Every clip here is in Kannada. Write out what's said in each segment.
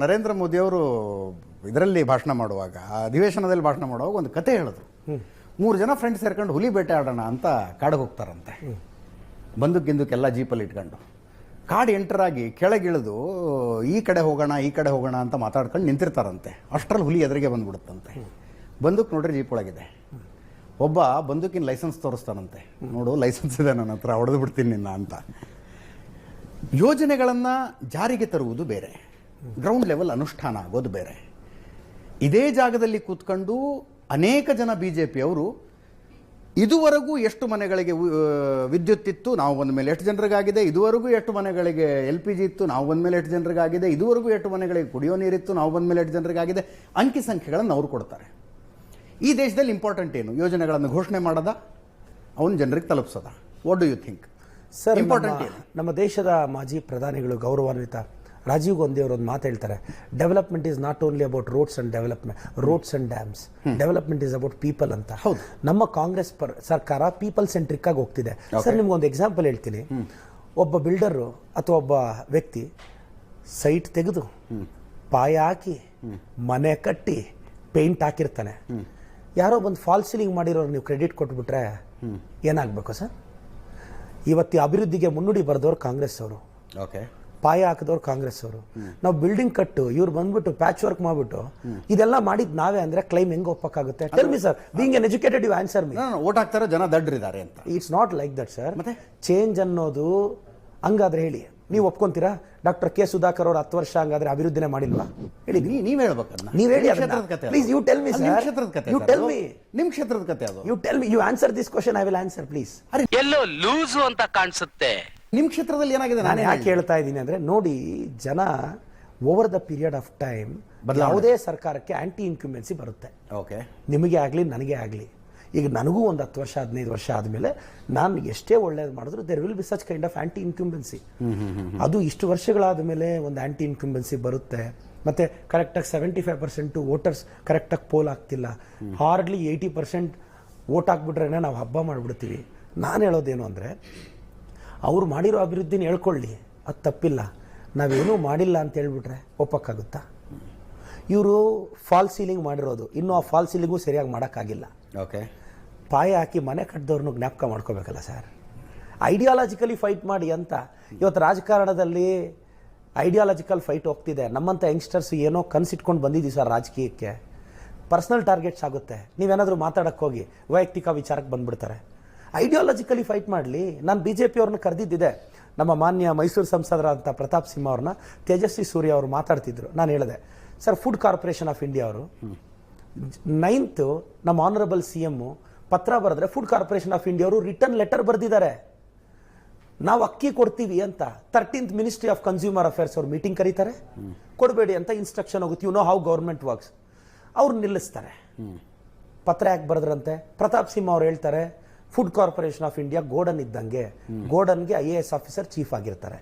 ನರೇಂದ್ರ ಮೋದಿ ಅವರು ಇದರಲ್ಲಿ ಭಾಷಣ ಮಾಡುವಾಗ, ಆ ಅಧಿವೇಶನದಲ್ಲಿ ಭಾಷಣ ಮಾಡುವಾಗ ಒಂದು ಕತೆ ಹೇಳಿದ್ರು. ಮೂರು ಜನ ಫ್ರೆಂಡ್ಸ್ ಸೇರ್ಕೊಂಡು ಹುಲಿ ಬೇಟೆ ಆಡೋಣ ಅಂತ ಕಾಡಿಗೆ ಹೋಗ್ತಾರಂತೆ. ಬಂದು ಗಿಂದಕ್ಕೆಲ್ಲ ಜೀಪಲ್ಲಿ ಇಟ್ಕೊಂಡು. ಕಾಡು ಎಂಟರಾಗಿ ಕೆಳಗಿಳಿದು, ಈ ಕಡೆ ಹೋಗೋಣ, ಈ ಕಡೆ ಹೋಗೋಣ ಅಂತ ಮಾತಾಡ್ಕೊಂಡು ನಿಂತಿರ್ತಾರಂತೆ. ಅಷ್ಟರಲ್ಲಿ ಹುಲಿ ಎದುರಿಗೆ ಬಂದ್ಬಿಡುತ್ತಂತೆ. ಬಂದೂಕ್ ನೋಡ್ರಿ ಜೀಪ್ ಒಳಗಿದೆ. ಒಬ್ಬ ಬಂದೂಕಿನ ಲೈಸೆನ್ಸ್ ತೋರಿಸ್ತಾನಂತೆ. ನೋಡು ಲೈಸೆನ್ಸ್ ಇದೆ ನನ್ನ ಹತ್ರ ಹೊಡೆದು ಬಿಡ್ತೀನಿ ನಿನ್ನ ಅಂತ. ಯೋಜನೆಗಳನ್ನು ಜಾರಿಗೆ ತರುವುದು ಬೇರೆ. ಗ್ರೌಂಡ್ ಲೆವೆಲ್ ಅನುಷ್ಠಾನ ಆಗೋದು ಬೇರೆ. ಇದೇ ಜಾಗದಲ್ಲಿ ಕೂತ್ಕೊಂಡು ಅನೇಕ ಜನ ಬಿ ಜೆ ಪಿಯವರು ಇದುವರೆಗೂ ಎಷ್ಟು ಮನೆಗಳಿಗೆ ವಿದ್ಯುತ್ ಇತ್ತು ನಾವು ಬಂದ ಮೇಲೆ ಎಷ್ಟು ಜನರಿಗಾಗಿದೆ? ಇದುವರೆಗೂ ಎಷ್ಟು ಮನೆಗಳಿಗೆ ಎಲ್ ಪಿ ಜಿ ಇತ್ತು ನಾವು ಬಂದ ಮೇಲೆ ಎಷ್ಟು ಜನರಿಗಾಗಿದೆ? ಇದುವರೆಗೂ ಎಷ್ಟು ಮನೆಗಳಿಗೆ ಕುಡಿಯೋ ನೀರಿತ್ತು ನಾವು ಬಂದ ಮೇಲೆ ಎಷ್ಟು ಜನರಿಗಾಗಿದೆ? ಅಂಕಿ ಸಂಖ್ಯೆಗಳನ್ನು ಅವರು ಕೊಡ್ತಾರೆ. ಈ ದೇಶದಲ್ಲಿ ಇಂಪಾರ್ಟೆಂಟ್ ಏನು? ಯೋಜನೆಗಳನ್ನು ಘೋಷಣೆ ಮಾಡದ? ಅವನು ಜನರಿಗೆ ತಲುಪಿಸೋದ. What do you think sir important ನಮ್ಮ ದೇಶದ ಮಾಜಿ ಪ್ರಧಾನಿಗಳು ಗೌರವಾನ್ವಿತ. ರಾಜೀವ್ ಗಾಂಧಿ ಅವರು ಒಂದು ಮಾತು ಹೇಳ್ತಾರೆ development is not only about roads and development roads and dams development is about people ಅಂತ. ಹೌದು. ನಮ್ಮ ಕಾಂಗ್ರೆಸ್ ಪರ್ ಸರ್ಕಾರ ಪೀಪಲ್ ಸೆಂಟ್ರಿಕ್ ಆಗಿ ಹೋಗ್ತಿದೆ. ಸರ್ ನಿಮ್ಗೊಂದು ಎಕ್ಸಾಂಪಲ್ ಹೇಳ್ತೀನಿ. ಒಬ್ಬ ಬಿಲ್ಡರು ಅಥವಾ ಒಬ್ಬ ವ್ಯಕ್ತಿ ಸೈಟ್ ತೆಗೆದು ಪಾಯ ಹಾಕಿ ಮನೆ ಕಟ್ಟಿ ಪೇಂಟ್ ಹಾಕಿರ್ತಾನೆ. ಯಾರೋ ಬಂದು ಫಾಲ್ ಸೀಲಿಂಗ್ ಮಾಡಿರೋರು ನೀವು ಕ್ರೆಡಿಟ್ ಕೊಟ್ಬಿಟ್ರೆ ಏನಾಗಬೇಕು ಸರ್? ಇವತ್ತು ಅಭಿವೃದ್ಧಿಗೆ ಮುನ್ನುಡಿ ಬರೆದವರು ಕಾಂಗ್ರೆಸ್ ಅವರು. ಓಕೆ ಪಾಯ ಹಾಕಿದವ್ರು ಕಾಂಗ್ರೆಸ್ ಅವರು ನಾವು ಬಿಲ್ಡಿಂಗ್ ಕಟ್ಟು ಇವ್ರು ಬಂದ್ಬಿಟ್ಟು ಪ್ಯಾಚ್ ವರ್ಕ್ ಮಾಡ್ಬಿಟ್ಟು ಇದೆಲ್ಲ ಮಾಡಿದ್ ನಾವೇ ಅಂದ್ರೆ ಕ್ಲೈಮ್ ಹೆಂಗ್ ಒಪ್ಪಕ್ಕಾಗುತ್ತೆ? Tell me sir being an educated you answer me vote ಹಾಕ್ತಾರೆ ಜನ ದಡ್ರಿದ್ದಾರೆ ಅಂತ. It's not like that sir ಮತ್ತೆ? ಚೇಂಜ್ ಅನ್ನೋದು ಹಂಗಾದ್ರೆ ಹೇಳಿ. ನೀವು ಒಪ್ಕೊಂತೀರಾ? ಡಾಕ್ಟರ್ ಕೆ ಸುಧಾಕರ್ ಅವರು ಹತ್ತು ವರ್ಷ ಹಂಗಾದ್ರೆ ಅಭಿವೃದ್ಧಿನೇ ಮಾಡಿಲ್ವಾ? ಹೇಳಿ ನೀವು ನೀವ್ ನೀವು ನೀವ್ ಹೇಳಿ ಪ್ಲೀಸ್ ಯು ಟೆಲ್ ಕತೆ ನಿಮ್ಮ Please, you tell me, ಅದು ನಿಮ್ ಕ್ಷೇತ್ರದ ಕಥೆ ಯು ಟೆಲ್ tell ಅದು. me. ನಿಮ್ ಕ್ಷೇತ್ರದ ಕತೆ ಅದು. You tell me you answer this question I will answer please yellow loose ಅಂತ ಕಾಣಿಸುತ್ತೆ. ನಿಮ್ ಕ್ಷೇತ್ರದಲ್ಲಿ ಏನಾಗಿದೆ ನಾನು ಯಾಕೆ ಹೇಳ್ತಾ ಇದ್ದೀನಿ ಅಂದರೆ ನೋಡಿ ಜನ over the period of time ಯಾವುದೇ ಸರ್ಕಾರಕ್ಕೆ ಆಂಟಿ ಇನ್ಕ್ಯುಮೆನ್ಸಿ ಬರುತ್ತೆ. ಓಕೆ. ನಿಮಗೆ ಆಗಲಿ ನನಗೆ ಆಗಲಿ. ಈಗ ನನಗೂ ಒಂದು ಹತ್ತು ವರ್ಷ ಹದಿನೈದು ವರ್ಷ ಆದಮೇಲೆ ನಾನು ಎಷ್ಟೇ ಒಳ್ಳೇದು ಮಾಡಿದ್ರು there will be such kind of anti incumbency ಅದು ಇಷ್ಟು ವರ್ಷಗಳಾದ ಮೇಲೆ ಒಂದು ಆಂಟಿ ಇನ್ಕ್ಯುಂಬೆನ್ಸಿ ಬರುತ್ತೆ. ಮತ್ತೆ ಕರೆಕ್ಟಾಗಿ ಸೆವೆಂಟಿ ಫೈವ್ ಪರ್ಸೆಂಟು ವೋಟರ್ಸ್ ಕರೆಕ್ಟಾಗಿ ಪೋಲ್ ಆಗ್ತಿಲ್ಲ. ಹಾರ್ಡ್ಲಿ ಏಯ್ಟಿ ಪರ್ಸೆಂಟ್ ವೋಟ್ ಹಾಕ್ಬಿಟ್ರೆ ನಾವು ಹಬ್ಬ ಮಾಡಿಬಿಡ್ತೀವಿ. ನಾನು ಹೇಳೋದೇನು ಅಂದರೆ ಅವ್ರು ಮಾಡಿರೋ ಅಭಿವೃದ್ಧಿನ ಹೇಳ್ಕೊಳ್ಳಿ. ಅದು ತಪ್ಪಿಲ್ಲ. ನಾವೇನೂ ಮಾಡಿಲ್ಲ ಅಂತ ಹೇಳ್ಬಿಟ್ರೆ ಒಪ್ಪಕ್ಕಾಗುತ್ತಾ? ಇವರು ಫಾಲ್ ಸೀಲಿಂಗ್ ಮಾಡಿರೋದು. ಇನ್ನೂ ಆ ಫಾಲ್ ಸೀಲಿಂಗು ಸರಿಯಾಗಿ ಮಾಡೋಕ್ಕಾಗಿಲ್ಲ. ಓಕೆ. ಪಾಯ ಹಾಕಿ ಮನೆ ಕಟ್ಟಿದವ್ರನ್ನೂ ಜ್ಞಾಪಕ ಮಾಡ್ಕೋಬೇಕಲ್ಲ ಸರ್? ಐಡಿಯಾಲಜಿಕಲಿ ಫೈಟ್ ಮಾಡಿ ಅಂತ. ಇವತ್ತು ರಾಜಕಾರಣದಲ್ಲಿ ಐಡಿಯಾಲಜಿಕಲ್ ಫೈಟ್ ಹೋಗ್ತಿದೆ. ನಮ್ಮಂಥ ಯಂಗ್ಸ್ಟರ್ಸ್ ಏನೋ ಕನಸಿಟ್ಕೊಂಡು ಬಂದಿದ್ದೀವಿ ಸರ್ ರಾಜಕೀಯಕ್ಕೆ. ಪರ್ಸ್ನಲ್ ಟಾರ್ಗೆಟ್ಸ್ ಆಗುತ್ತೆ. ನೀವೇನಾದರೂ ಮಾತಾಡೋಕ್ಕೋಗಿ ಹೋಗಿ ವೈಯಕ್ತಿಕ ವಿಚಾರಕ್ಕೆ ಬಂದ್ಬಿಡ್ತಾರೆ. ಐಡಿಯಾಲಜಿಕಲಿ ಫೈಟ್ ಮಾಡಲಿ. ನಾನು ಬಿ ಜೆ ಪಿ ಅವ್ರನ್ನ ಕರೆದಿದ್ದಿದೆ. ನಮ್ಮ ಮಾನ್ಯ ಮೈಸೂರು ಸಂಸದರಾದಂಥ ಪ್ರತಾಪ್ ಸಿಂಹ ಅವ್ರನ್ನ ತೇಜಸ್ವಿ ಸೂರ್ಯ ಅವರು ಮಾತಾಡ್ತಿದ್ರು. ನಾನು ಹೇಳಿದೆ sir Food Corporation of India ಅವರು. ನೈನ್ತ್ ನಮ್ಮ ಆನರಬಲ್ ಸಿ ಎಂ ಪತ್ರ ಬರೆದ್ರೆ ಫುಡ್ ಕಾರ್ಪೊರೇಷನ್ ಆಫ್ ಇಂಡಿಯಾ ಅವರು ರಿಟರ್ನ್ ಲೆಟರ್ ಬರೆದಿದ್ದಾರೆ. ನಾವು ಅಕ್ಕಿ ಕೊಡ್ತೀವಿ ಅಂತ thirteenth ministry of consumer affairs ಅವ್ರು ಮೀಟಿಂಗ್ ಕರೀತಾರೆ. ಕೊಡಬೇಡಿ ಅಂತ ಇನ್ಸ್ಟ್ರಕ್ಷನ್ ಹೋಗುತ್ತೆ. You know how government works ಅವ್ರು ನಿಲ್ಲಿಸ್ತಾರೆ. ಪತ್ರ ಯಾಕೆ ಬರೆದ್ರಂತೆ? ಪ್ರತಾಪ್ ಸಿಂಹ ಅವ್ರು ಹೇಳ್ತಾರೆ Food Corporation of India godown ಇದ್ದಂಗೆ. ಗೋಡನ್ಗೆ I A S officer chief ಆಗಿರ್ತಾರೆ.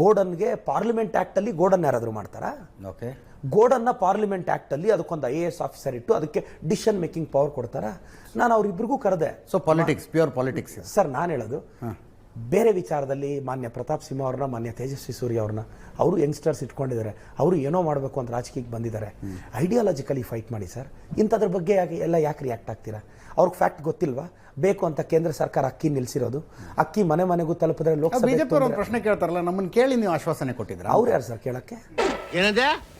ಗೋಡನ್ಗೆ ಪಾರ್ಲಿಮೆಂಟ್ ಆಕ್ಟ್ ಅಲ್ಲಿ ಗೋಡನ್ ಯಾರಾದರೂ ಮಾಡ್ತಾರಾ? ಓಕೆ ಗೋಡನ್ನ ಪಾರ್ಲಿಮೆಂಟ್ ಆಕ್ಟ್ ಅಲ್ಲಿ ಅದಕ್ಕೊಂದು ಐ ಎ ಎಸ್ ಆಫೀಸರ್ ಇಟ್ಟು ಅದಕ್ಕೆ ಡಿಸಿಷನ್ ಮೇಕಿಂಗ್ ಪವರ್ ಕೊಡ್ತಾರ? ನಾನು ಅವ್ರಿಬ್ರಿಗೂ ಕರೆದೆ. So politics pure politics sir ನಾನು ಹೇಳೋದು. ಬೇರೆ ವಿಚಾರದಲ್ಲಿ ಮಾನ್ಯ ಪ್ರತಾಪ್ ಸಿಂಹ ಅವ್ರನ್ನ ಮಾನ್ಯ ತೇಜಸ್ವಿ ಸೂರ್ಯ ಅವ್ರನ್ನ ಅವರು ಯಂಗ್ಸ್ಟರ್ಸ್ ಇಟ್ಕೊಂಡಿದ್ದಾರೆ. ಅವರು ಏನೋ ಮಾಡಬೇಕು ಅಂತ ರಾಜಕೀಯಕ್ಕೆ ಬಂದಿದ್ದಾರೆ. ಐಡಿಯಾಲಜಿಕಲಿ ಫೈಟ್ ಮಾಡಿ ಸರ್. ಇಂಥದ್ರ ಬಗ್ಗೆ ಯಾಕೆ ಎಲ್ಲ ಯಾಕೆ ರಿಯಾಕ್ಟ್ ಆಗ್ತೀರಾ? ಅವ್ರಿಗೆ ಫ್ಯಾಕ್ಟ್ ಗೊತ್ತಿಲ್ವಾ? ಬೇಕು ಅಂತ ಕೇಂದ್ರ ಸರ್ಕಾರ ಅಕ್ಕಿ ನಿಲ್ಸಿರೋದು. ಅಕ್ಕಿ ಮನೆ ಮನೆಗೂ ತಲುಪಿದ್ರೆ ಲೋಕಸಭೆ ಪ್ರಶ್ನೆ ಕೇಳ್ತಾರಲ್ಲ ನಮ್ಮನ್ನ ಕೇಳಿ ನೀವು ಆಶ್ವಾಸನೆ ಕೊಟ್ಟಿದ್ರೆ ಅವ್ರು ಯಾರು ಸರ್ ಕೇಳಕ್ಕೆ? ಏನಂದೆ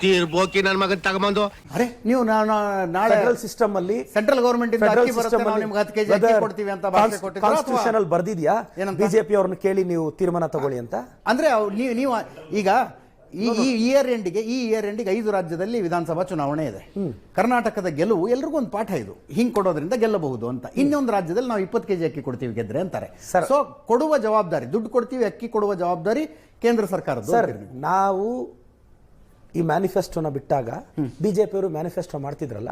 ತೀರ್ಬೋಕಿ ನನ್ ಮಗನ್ ತಗೊಂಬಂದು. ಅರೆ ನೀವು ನಾಳೆ ಫೆಡರಲ್ ಸಿಸ್ಟಮ್ ಅಲ್ಲಿ ಸೆಂಟ್ರಲ್ ಗವರ್ಮೆಂಟ್ ಇಂದ ಅಕ್ಕಿ ಬರುತ್ತೆ ನಾವು ನಿಮ್ಗೆ ಹತ್ತು ಕೆಜಿ ಅಕ್ಕಿ ಕೊಡ್ತೀವಿ ಅಂತ ಭಾಷೆ ಕೊಟ್ಟಿದ್ರು ಕಾನ್ಸ್ಟಿಟ್ಯೂಷನ್ ಅಲ್ಲಿ ಬರ್ದಿದ್ಯಾ? ಏನಂತ? ಬಿಜೆಪಿ ಅವ್ರನ್ನ ಕೇಳಿ ನೀವು ತೀರ್ಮಾನ ತಗೊಳ್ಳಿ ಅಂತ. ಅಂದ್ರೆ ಅವ್- ನೀವು ನೀವು ಈಗ ಈ ಈ ಇಯರ್ ಎಂಡಿಗೆ ಈ ಇಯರ್ ಎಂಡಿಗೆ ಐದು ರಾಜ್ಯದಲ್ಲಿ ವಿಧಾನಸಭಾ ಚುನಾವಣೆ ಇದೆ. ಕರ್ನಾಟಕದ ಗೆಲುವು ಎಲ್ರಿಗೂ ಒಂದು ಪಾಠ ಇದು. ಹಿಂಗ್ ಕೊಡೋದ್ರಿಂದ ಗೆಲ್ಲಬಹುದು ಅಂತ. ಇನ್ನೊಂದು ರಾಜ್ಯದಲ್ಲಿ ನಾವು ಇಪ್ಪತ್ತು ಕೆಜಿ ಅಕ್ಕಿ ಕೊಡ್ತೀವಿ ಗೆದ್ರೆ ಅಂತಾರೆ. ಸರ್. ಸೊ ಕೊಡುವ ಜವಾಬ್ದಾರಿ ದುಡ್ಡು ಕೊಡ್ತೀವಿ ಅಕ್ಕಿ ಕೊಡುವ ಜವಾಬ್ದಾರಿ ಕೇಂದ್ರ ಸರ್ಕಾರದ ಸರ್ ನೀವು. ಈ ಮ್ಯಾನಿಫೆಸ್ಟೋನ ಬಿಟ್ಟಾಗ ಬಿಜೆಪಿ ಅವರು ಮ್ಯಾನಿಫೆಸ್ಟೋ ಮಾಡ್ತಿದ್ರಲ್ಲ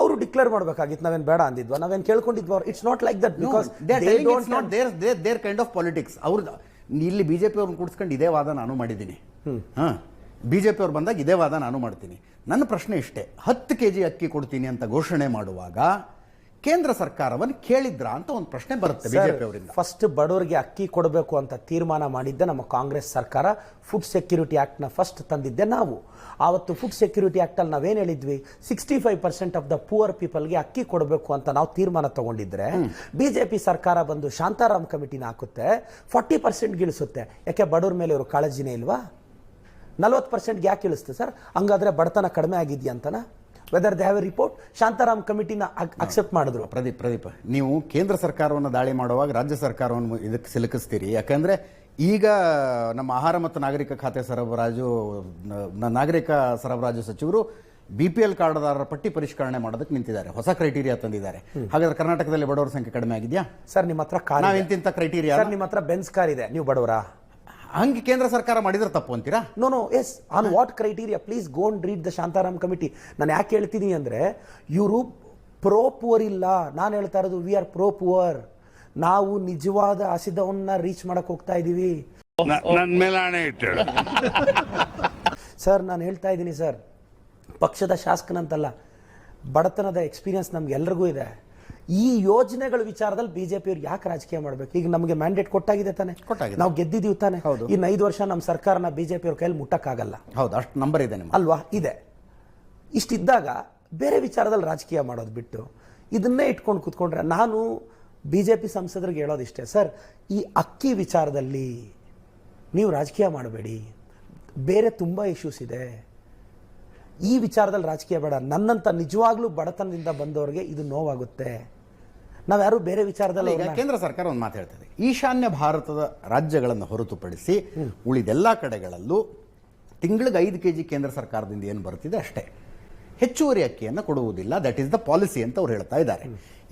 ಅವರು ಡಿಕ್ಲೇರ್ ಮಾಡಬೇಕಾಗಿತ್ತು ನಾವೇನ್ ಬೇಡ ಅಂದಿದ್ವಾ? ನಾವೇನ್ ಕೇಳ್ಕೊಂಡಿದ್ವ? It's not like that because there kind of politics ಅವ್ರ ಇಲ್ಲಿ ಬಿಜೆಪಿ ಅವ್ರನ್ನ ಕೂಡಿಸ್ಕೊಂಡು ಇದೇ ವಾದ ನಾನು ಮಾಡಿದ್ದೀನಿ. ಹಾ ಬಿಜೆಪಿ ಅವ್ರು ಬಂದಾಗ ಇದೇ ವಾದ ನಾನು ಮಾಡ್ತೀನಿ. ನನ್ನ ಪ್ರಶ್ನೆ ಇಷ್ಟೇ. ಹತ್ತು ಕೆ ಜಿ ಅಕ್ಕಿ ಕೊಡ್ತೀನಿ ಅಂತ ಘೋಷಣೆ ಮಾಡುವಾಗ ಕೇಂದ್ರ ಸರ್ಕಾರವನ್ನು ಕೇಳಿದ್ರ ಅಂತ ಒಂದು ಪ್ರಶ್ನೆ ಬರುತ್ತೆ ಬಿಜೆಪಿ ಅವರಿಂದ. ಫಸ್ಟ್ ಬಡವರಿಗೆ ಅಕ್ಕಿ ಕೊಡಬೇಕು ಅಂತ ತೀರ್ಮಾನ ಮಾಡಿದ್ದೆ ನಮ್ಮ ಕಾಂಗ್ರೆಸ್ ಸರ್ಕಾರ. ಫುಡ್ ಸೆಕ್ಯೂರಿಟಿ ಆಕ್ಟ್ನ ಫಸ್ಟ್ ತಂದಿದ್ದೆ ನಾವು. ಆವತ್ತು ಫುಡ್ ಸೆಕ್ಯೂರಿಟಿ ಆಕ್ಟಲ್ಲಿ ನಾವೇನು ಹೇಳಿದ್ವಿ? Sixty five percent of the poor ಪೀಪಲ್ಗೆ ಅಕ್ಕಿ ಕೊಡಬೇಕು ಅಂತ ನಾವು ತೀರ್ಮಾನ ತಗೊಂಡಿದ್ರೆ ಬಿಜೆಪಿ ಸರ್ಕಾರ ಬಂದು ಶಾಂತಾರಾಮ್ ಕಮಿಟಿನ ಹಾಕುತ್ತೆ ಫಾರ್ಟಿ ಪರ್ಸೆಂಟ್ ಗಿಳಿಸುತ್ತೆ. ಯಾಕೆ ಬಡವ್ರ ಮೇಲೆ ಇವರು ಕಾಳಜಿನೇ ಇಲ್ವಾ? ನಲ್ವತ್ತು ಪರ್ಸೆಂಟ್ಗೆ ಯಾಕೆ ಇಳಿಸ್ತೆ ಸರ್? ಹಂಗಾದ್ರೆ ಬಡತನ ಕಡಿಮೆ ಆಗಿದೆಯಾ ಅಂತನಾ? Whether they have a report Shantaram ಕಮಿಟಿನ accept ಮಾಡಿದ್ರು. ಪ್ರದೀಪ್ ಪ್ರದೀಪ್ ನೀವು ಕೇಂದ್ರ ಸರ್ಕಾರವನ್ನು ದಾಳಿ ಮಾಡುವಾಗ ರಾಜ್ಯ ಸರ್ಕಾರವನ್ನು ಇದಕ್ಕೆ ಸಿಲುಕಿಸ್ತೀರಿ. ಯಾಕಂದ್ರೆ ಈಗ ನಮ್ಮ ಆಹಾರ ಮತ್ತು ನಾಗರಿಕ ಖಾತೆ ಸರಬರಾಜು ನಾಗರಿಕ ಸರಬರಾಜು ಸಚಿವರು ಬಿ ಪಿ ಎಲ್ ಕಾರ್ಡ್ದಾರರ ಪಟ್ಟಿ ಪರಿಷ್ಕರಣೆ ಮಾಡೋದಕ್ಕೆ ನಿಂತಿದ್ದಾರೆ. ಹೊಸ ಕ್ರೈಟೀರಿಯಾ ತಂದಿದ್ದಾರೆ. ಹಾಗಾದ್ರೆ ಕರ್ನಾಟಕದಲ್ಲಿ ಬಡವರ ಸಂಖ್ಯೆ ಕಡಿಮೆ ಆಗಿದೆಯಾ? ಸರ್ ನಿಮ್ಮ ಹತ್ರ ಕಾರ್ ನಾವು ಇದೆ. ಇಂತಿಂತ ಕ್ರೈಟೀರಿಯಾ ಸರ್ ನಿಮ್ಮ ಹತ್ರ ಬೆನ್ಸ್ ಕಾರ್ ಇದೆ. ನೀವು ಬಡವರಾ? ಹಂಗೆ ಕೇಂದ್ರ ಸರ್ಕಾರ ಮಾಡಿದ್ರೆ ತಪ್ಪು ಅಂತೀರಾ? No no yes on what criteria please go and read the Shantaram committee ನಾನು ಯಾಕೆ ಹೇಳ್ತೀನಿ ಅಂದರೆ ಇವರು ಪ್ರೋ ಪುವರ್ ಇಲ್ಲ. ನಾನು ಹೇಳ್ತಾ ಇರೋದು ವಿ ಆರ್ ಪ್ರೋ ಪುವರ್ ನಾವು ನಿಜವಾದ ಹಸಿದವನ್ನ ರೀಚ್ ಮಾಡಕ್ಕೆ ಹೋಗ್ತಾ ಇದ್ದೀವಿ ನನ್ನ ಮೇಲೆ ಸರ್ ನಾನು ಹೇಳ್ತಾ ಇದ್ದೀನಿ ಸರ್ ಪಕ್ಷದ ಶಾಸಕನಂತಲ್ಲ ಬಡತನದ ಎಕ್ಸ್ಪೀರಿಯನ್ಸ್ ನಮ್ಗೆಲ್ರಿಗೂ ಇದೆ. ಈ ಯೋಜನೆಗಳ ವಿಚಾರದಲ್ಲಿ ಬಿಜೆಪಿ ಅವ್ರು ಯಾಕೆ ರಾಜಕೀಯ ಮಾಡಬೇಕು? ಈಗ ನಮಗೆ ಮ್ಯಾಂಡೇಟ್ ಕೊಟ್ಟಾಗಿದೆ ತಾನೆ. ಕೊಟ್ಟಾಗಿದೆ. ನಾವು ಗೆದ್ದಿದ್ದೀವಿ ತಾನೆ. ಹೌದು. ಇನ್ನು ಐದು ವರ್ಷ ನಮ್ಮ ಸರ್ಕಾರನ ಬಿಜೆಪಿ ಅವ್ರ ಕೈಯಲ್ಲಿ ಮುಟ್ಟಕ್ಕಾಗಲ್ಲ. ಹೌದು ಅಷ್ಟು ನಂಬರ್ ಇದೆ ನಿಮ್ಮ ಅಲ್ವಾ? ಇದೆ. ಇಷ್ಟಿದ್ದಾಗ ಬೇರೆ ವಿಚಾರದಲ್ಲಿ ರಾಜಕೀಯ ಮಾಡೋದು ಬಿಟ್ಟು ಇದನ್ನೇ ಇಟ್ಕೊಂಡು ಕೂತ್ಕೊಂಡ್ರೆ ನಾನು ಬಿ ಜೆ ಪಿ ಸಂಸದರಿಗೆ ಹೇಳೋದಿಷ್ಟೇ ಸರ್ ಈ ಅಕ್ಕಿ ವಿಚಾರದಲ್ಲಿ ನೀವು ರಾಜಕೀಯ ಮಾಡಬೇಡಿ. ಬೇರೆ ತುಂಬ ಇಶ್ಯೂಸ್ ಇದೆ. ಈ ವಿಚಾರದಲ್ಲಿ ರಾಜಕೀಯ ಬೇಡ. ನನ್ನಂತ ನಿಜವಾಗ್ಲೂ ಬಡತನದಿಂದ ಬಂದವರಿಗೆ ಇದು ನೋವಾಗುತ್ತೆ. ನಾವ್ಯಾರು ಬೇರೆ ವಿಚಾರದಲ್ಲಿ ಈಗ ಕೇಂದ್ರ ಸರ್ಕಾರ ಒಂದು ಮಾತು ಹೇಳ್ತದೆ. ಈಶಾನ್ಯ ಭಾರತದ ರಾಜ್ಯಗಳನ್ನು ಹೊರತುಪಡಿಸಿ ಉಳಿದೆಲ್ಲ ಕಡೆಗಳಲ್ಲೂ ತಿಂಗಳಿಗೆ ಐದು ಕೆ ಜಿ ಕೇಂದ್ರ ಸರ್ಕಾರದಿಂದ ಏನು ಬರ್ತಿದೆ ಅಷ್ಟೇ. ಹೆಚ್ಚುವರಿ ಅಕ್ಕಿಯನ್ನು ಕೊಡುವುದಿಲ್ಲ. ದಟ್ ಈಸ್ ದ ಪಾಲಿಸಿ ಅಂತ ಅವ್ರು ಹೇಳ್ತಾ ಇದ್ದಾರೆ.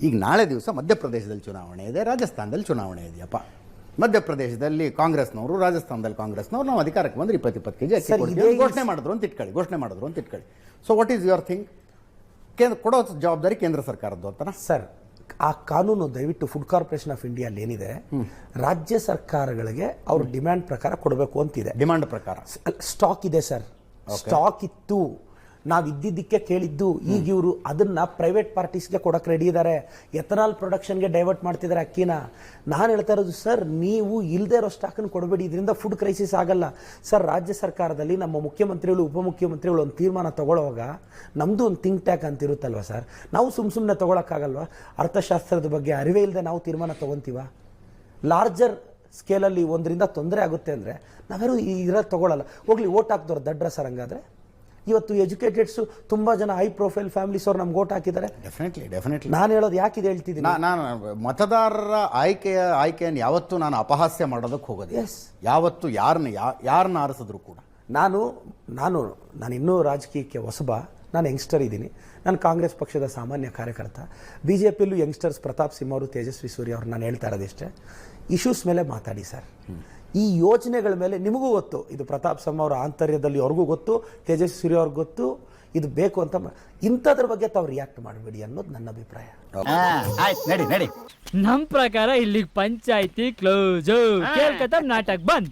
ಈಗ ನಾಳೆ ದಿವಸ ಮಧ್ಯಪ್ರದೇಶದಲ್ಲಿ ಚುನಾವಣೆ ಇದೆ ರಾಜಸ್ಥಾನದಲ್ಲಿ ಚುನಾವಣೆ ಇದೆಯಪ್ಪ. ಮಧ್ಯಪ್ರದೇಶದಲ್ಲಿ ಕಾಂಗ್ರೆಸ್ನವರು ರಾಜಸ್ಥಾನದಲ್ಲಿ ಕಾಂಗ್ರೆಸ್ನವರು ನಾವು ಅಧಿಕಾರಕ್ಕೆ ಬಂದ್ರೆ ಇಪ್ಪತ್ತು ಇಪ್ಪತ್ತು ಕೆಜಿ ಅಕ್ಕಿ ಕೊಡ್ತೀವಿ ಅಂತ ಘೋಷಣೆ ಮಾಡಿದ್ರು ಅಂತ ಇಟ್ಕೊಳ್ಳಿ ಘೋಷಣೆ ಮಾಡಿದ್ರು ಅಂತ ಇಟ್ಕೊಳ್ಳಿ. So what is your thing ಕೇಂದ್ರ ಕೊಡೋ ಜವಾಬ್ದಾರಿ ಕೇಂದ್ರ ಸರ್ಕಾರದ್ದು ಅಂತನಾ? ಸರ್ ಆ ಕಾನೂನು ದಯವಿಟ್ಟು ಫುಡ್ ಕಾರ್ಪೊರೇಷನ್ ಆಫ್ ಇಂಡಿಯಾ ಏನಿದೆ ರಾಜ್ಯ ಸರ್ಕಾರಗಳಿಗೆ ಅವ್ರ ಡಿಮ್ಯಾಂಡ್ ಪ್ರಕಾರ ಕೊಡಬೇಕು ಅಂತಿದೆ. ಡಿಮ್ಯಾಂಡ್ ಪ್ರಕಾರ. ಸ್ಟಾಕ್ ಇದೆ ಸರ್ ಸ್ಟಾಕ್ ಇತ್ತು. ನಾವು ಇದ್ದಿದ್ದಕ್ಕೆ ಕೇಳಿದ್ದು ಈಗ ಇವರು ಅದನ್ನ ಪ್ರೈವೇಟ್ ಪಾರ್ಟೀಸ್ಗೆ ಕೊಡಕ್ಕೆ ರೆಡಿ ಇದ್ದಾರೆ ಎಥನಾಲ್ ಪ್ರೊಡಕ್ಷನ್ಗೆ ಡೈವರ್ಟ್ ಮಾಡ್ತಿದ್ದಾರೆ ಅಕ್ಕಿನ. ನಾನು ಹೇಳ್ತಾ ಇರೋದು ಸರ್ ನೀವು ಇಲ್ಲದೆ ಇರೋ ಸ್ಟಾಕನ್ನು ಕೊಡಬೇಡಿ. ಇದರಿಂದ ಫುಡ್ ಕ್ರೈಸಿಸ್ ಆಗಲ್ಲ. ಸರ್ ರಾಜ್ಯ ಸರ್ಕಾರದಲ್ಲಿ ನಮ್ಮ ಮುಖ್ಯಮಂತ್ರಿಗಳು ಉಪಮುಖ್ಯಮಂತ್ರಿಗಳು ಒಂದು ತೀರ್ಮಾನ ತಗೊಳ್ಳುವಾಗ ನಮ್ಮದು ಒಂದು ಥಿಂಕ್ ಟ್ಯಾಕ್ ಅಂತ ಇರುತ್ತಲ್ವ ಸರ್? ನಾವು ಸುಮ್ಮ ಸುಮ್ಮನೆ ತಗೊಳಕ್ಕಾಗಲ್ವಾ? ಅರ್ಥಶಾಸ್ತ್ರದ ಬಗ್ಗೆ ಅರಿವೇ ಇಲ್ಲದೆ ನಾವು ತೀರ್ಮಾನ ತಗೊಂತೀವ? ಲಾರ್ಜರ್ ಸ್ಕೇಲಲ್ಲಿ ಒಂದರಿಂದ ತೊಂದರೆ ಆಗುತ್ತೆ ಅಂದರೆ ನಾವ್ಯಾರು ಇರೋದು ತಗೊಳ್ಳಲ್ಲ ಹೋಗ್ಲಿ ಓಟ್ ಹಾಕ್ದವ್ರು ದಡ್ರ ಸರ್ ಹಂಗಾದ್ರೆ? ಇವತ್ತು ಎಜುಕೇಟೆಡ್ಸು ತುಂಬ ಜನ ಹೈ ಪ್ರೊಫೈಲ್ ಫ್ಯಾಮಿಲೀಸ್ ಅವ್ರು ನಮ್ಗೆ ಓಟ್ ಹಾಕಿದ್ದಾರೆ. ಡೆಫಿನೆಟ್ಲಿ ಡೆಫಿನೆಟ್ಲಿ ನಾನು ಹೇಳೋದು ಯಾಕಿದೆ ಹೇಳ್ತಿದ್ದೀನಿ? ನಾ- ನಾನು ಮತದಾರರ ಆಯ್ಕೆಯ ಆಯ್ಕೆಯನ್ನು ಯಾವತ್ತೂ ನಾನು ಅಪಹಾಸ್ಯ ಮಾಡೋದಕ್ಕೆ ಹೋಗೋದು ಎಸ್ ಯಾವತ್ತು ಯಾರನ್ನ ಯಾರನ್ನ ಆರಿಸಿದ್ರು ಕೂಡ. ನಾನು ನಾನು ನಾನು ಇನ್ನೂ ರಾಜಕೀಯಕ್ಕೆ ಹೊಸಬ. ನಾನು ಯಂಗ್ಸ್ಟರ್ ಇದ್ದೀನಿ. ನಾನು ಕಾಂಗ್ರೆಸ್ ಪಕ್ಷದ ಸಾಮಾನ್ಯ ಕಾರ್ಯಕರ್ತ. ಬಿ ಜೆ ಪಿಯಲ್ಲೂ ಯಂಗ್ಸ್ಟರ್ಸ್ ಪ್ರತಾಪ್ ಸಿಂಹ ಅವರು ತೇಜಸ್ವಿ ಸೂರ್ಯ ಅವ್ರು ನಾನು ಹೇಳ್ತಾ ಇರೋದಿಷ್ಟೇ ಇಶ್ಯೂಸ್ ಮೇಲೆ ಮಾತಾಡಿ ಸರ್. ಈ ಯೋಜನೆಗಳ ಮೇಲೆ ನಿಮಗೂ ಗೊತ್ತು. ಇದು ಪ್ರತಾಪ್ ಸಿಂಹ ಅವರ ಆಂತರ್ಯದಲ್ಲಿ ಅವ್ರಿಗೂ ಗೊತ್ತು ತೇಜಸ್ವಿ ಸೂರ್ಯ ಅವ್ರಿಗೆ ಗೊತ್ತು. ಇದು ಬೇಕು ಅಂತ ಇಂಥದ್ರ ಬಗ್ಗೆ ತಾವು ರಿಯಾಕ್ಟ್ ಮಾಡಬೇಡಿ ಅನ್ನೋದು ನನ್ನ ಅಭಿಪ್ರಾಯ. ಆಯ್ತು ನಡಿ ನಡಿ. ನಮ್ ಪ್ರಕಾರ ಇಲ್ಲಿ ಪಂಚಾಯಿತಿ ಕ್ಲೋಸ್ ಕೇಳ್ಕತ್ತ ನಾಟಕ್ ಬಂದ್.